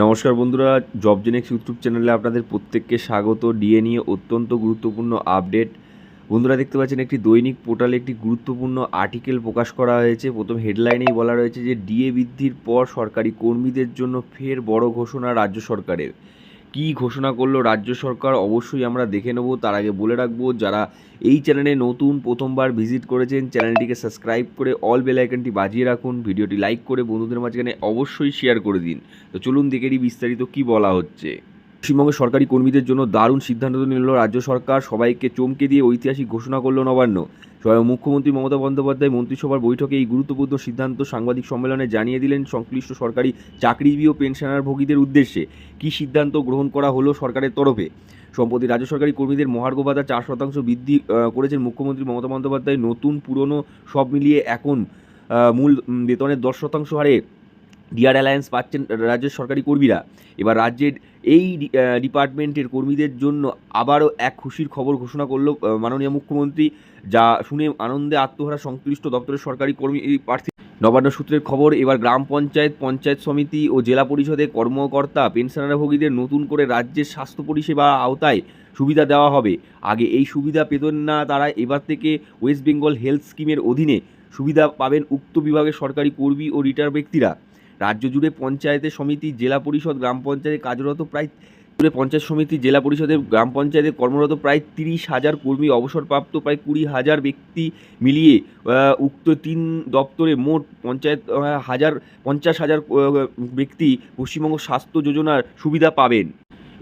নমস্কার বন্ধুরা job Genex YouTube চ্যানেলে আপনাদের প্রত্যেককে স্বাগত। ডিএ নিয়ে অত্যন্ত গুরুত্বপূর্ণ আপডেট বন্ধুরা, দেখতে পাচ্ছেন একটি দৈনিক পোর্টালে একটি গুরুত্বপূর্ণ আর্টিকেল প্রকাশ করা হয়েছে। প্রথম হেডলাইনেই বলা রয়েছে যে ডিএ বৃদ্ধির পর সরকারি কর্মীদের জন্য ফের বড় ঘোষণা রাজ্য সরকারের। কী ঘোষণা করল রাজ্য সরকার, অবশ্যই আমরা দেখে নেব। তার আগে বলে রাখব, যারা এই চ্যানেলে নতুন, প্রথমবার ভিজিট করেছেন চ্যানেলটিকে সাবস্ক্রাইব করে অল বেল আইকনটি বাজিয়ে রাখুন ভিডিওটি লাইক করে বন্ধুদের মাঝখানে অবশ্যই শেয়ার করে দিন। তো চলুন দেখে বিস্তারিত কি বলা হচ্ছে। পশ্চিমবঙ্গের সরকারি কর্মীদের জন্য দারুণ সিদ্ধান্ত নিল রাজ্য সরকার। সবাইকে চমকে দিয়ে ঐতিহাসিক ঘোষণা করল নবান্ন। স্বয়ং মুখ্যমন্ত্রী মমতা বন্দ্যোপাধ্যায় মন্ত্রিসভার বৈঠকে এই গুরুত্বপূর্ণ সিদ্ধান্ত সাংবাদিক সম্মেলনে জানিয়ে দিলেন সংশ্লিষ্ট সরকারি চাকরিজীবী ও পেনশনারভোগীদের উদ্দেশ্যে কী সিদ্ধান্ত গ্রহণ করা হলো সরকারের তরফে। সম্প্রতি রাজ্য সরকারি কর্মীদের মহার্ঘ ভাতা চার শতাংশ বৃদ্ধি করেছেন মুখ্যমন্ত্রী মমতা বন্দ্যোপাধ্যায়। নতুন, পুরনো সব মিলিয়ে এখন মূল বেতনের দশ শতাংশ হারে ডিআর অ্যালায়েন্স পাচ্ছেন রাজ্যের সরকারি কর্মীরা। এবার রাজ্যের এই ডিপার্টমেন্টের কর্মীদের জন্য আবারও এক খুশির খবর ঘোষণা করল মাননীয় মুখ্যমন্ত্রী, যা শুনে আনন্দে আত্মহারা সংশ্লিষ্ট দপ্তরের সরকারি কর্মী প্রার্থী। নবান্ন সূত্রের খবর, এবার গ্রাম পঞ্চায়েত পঞ্চায়েত সমিতি ও জেলা পরিষদে কর্মকর্তা পেনশনারভোগীদের নতুন করে রাজ্যের স্বাস্থ্য পরিষেবা আওতায় সুবিধা দেওয়া হবে। আগে এই সুবিধা পেতেন না তারা, এবার থেকে ওয়েস্ট বেঙ্গল হেলথ স্কিমের অধীনে সুবিধা পাবেন উক্ত বিভাগের সরকারি কর্মী ও রিটায়ার ব্যক্তিরা। রাজ্য জুড়ে পঞ্চায়েতের সমিতি, জেলা পরিষদ, গ্রাম পঞ্চায়েতে কার্যরত প্রায় জুড়ে পঞ্চায়েত সমিতি, জেলা পরিষদের, গ্রাম পঞ্চায়েতে কর্মরত প্রায় তিরিশ হাজার কর্মী, অবসরপ্রাপ্ত প্রায় কুড়ি হাজার ব্যক্তি মিলিয়ে উক্ত তিন দপ্তরে মোট পঞ্চায়েত হাজার, পঞ্চাশ হাজার ব্যক্তি পশ্চিমবঙ্গ স্বাস্থ্য যোজনার সুবিধা পাবেন।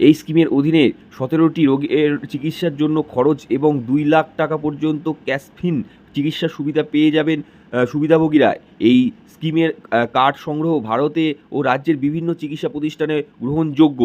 এই স্কিমের অধীনে সতেরোটি রোগের চিকিৎসার জন্য খরচ এবং দুই লাখ টাকা পর্যন্ত ক্যাশফিন চিকিৎসা সুবিধা পেয়ে যাবেন সুবিধাভোগীরা। এই স্কিমের কার্ড সংগ্রহ ভারতে ও রাজ্যের বিভিন্ন চিকিৎসা প্রতিষ্ঠানে গ্রহণযোগ্য।